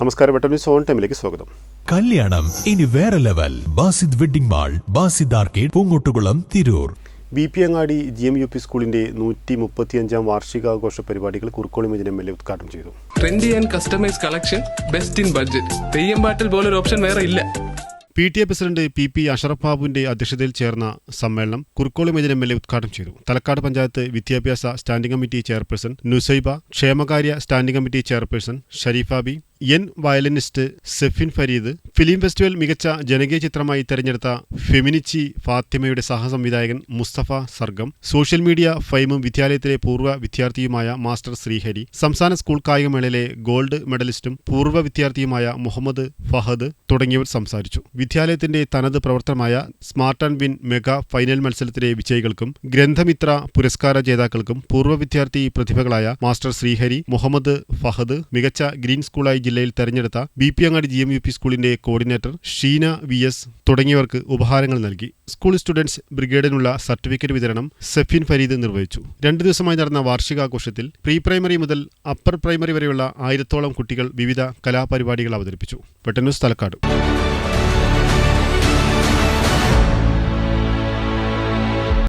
നമസ്കാരം വെട്ടം news on ടൈമിലേക്ക് സ്വാഗതം. കല്യാണം ഇനി വേറെ level. Basid wedding mall Basid arcade Poonkottukulam Tirur. B P Angadi G M U P സ്കൂളിന്റെ നൂറ്റി മുപ്പത്തിയഞ്ചാം വാർഷികാഘോഷ പരിപാടികൾ Kurukkoli Majin M L A ഉദ്ഘാടനം ചെയ്തു. Trendy and customise collection best in budget Theyyam Pattil പോലൊരു ഓപ്ഷൻ വേറെ ഇല്ല. P T A president P P Ashraf ബാബുവിന്റെ അധ്യക്ഷതയിൽ ചേർന്ന സമ്മേളനം Kurukkoli Majin M L A ഉദ്ഘാടനം ചെയ്തു. തലക്കാട് പഞ്ചായത്ത് വിദ്യാഭ്യാസ സ്റ്റാൻഡിംഗ് കമ്മിറ്റി ചെയർപേഴ്സൺ നുസൈബ ക്ഷേമകാര്യ standing committee chairperson Shareefabi N violinist Sefin Fareed. Film festival മികച്ച ജനകീയ ചിത്രമായി തെരഞ്ഞെടുത്ത ഫെമിനിച്ചി ഫാത്തിമയുടെ സഹസംവിധായകൻ മുസ്തഫ സർഗം. സോഷ്യൽ മീഡിയ ഫൈമും വിദ്യാലയത്തിലെ പൂർവ വിദ്യാർത്ഥിയുമായ മാസ്റ്റർ ശ്രീഹരി. സംസ്ഥാന സ്കൂൾ കായികമേളയിലെ ഗോൾഡ് മെഡലിസ്റ്റും പൂർവ വിദ്യാർത്ഥിയുമായ മുഹമ്മദ് ഫഹദ് തുടങ്ങിയവർ സംസാരിച്ചു. വിദ്യാലയത്തിന്റെ തനത് പ്രവർത്തനമായ smart and win mega final മത്സരത്തിലെ വിജയികൾക്കും ഗ്രന്ഥമിത്ര പുരസ്കാര ജേതാക്കൾക്കും പൂർവ വിദ്യാർത്ഥി പ്രതിഭകളായ മാസ്റ്റർ ശ്രീഹരി മുഹമ്മദ് ഫഹദ് മികച്ച ഗ്രീൻ സ്കൂളായി ജില്ലയിൽ തെരഞ്ഞെടുത്ത B P Angadi G M U P സ്കൂളിന്റെ കോർഡിനേറ്റർ ഷീന വി എസ് തുടങ്ങിയവർക്ക് ഉപഹാരങ്ങൾ നൽകി. സ്കൂൾ സ്റ്റുഡൻസ് ബ്രിഗേഡിനുള്ള സർട്ടിഫിക്കറ്റ് വിതരണം സെഫിൻ ഫരീദ് നിർവഹിച്ചു. രണ്ടു ദിവസമായി നടന്ന വാർഷികാഘോഷത്തിൽ പ്രീ പ്രൈമറി മുതൽ അപ്പർ പ്രൈമറി വരെയുള്ള ആയിരത്തോളം കുട്ടികൾ വിവിധ കലാപരിപാടികൾ അവതരിപ്പിച്ചു. വെട്ടന്യൂസ് തലക്കാട്.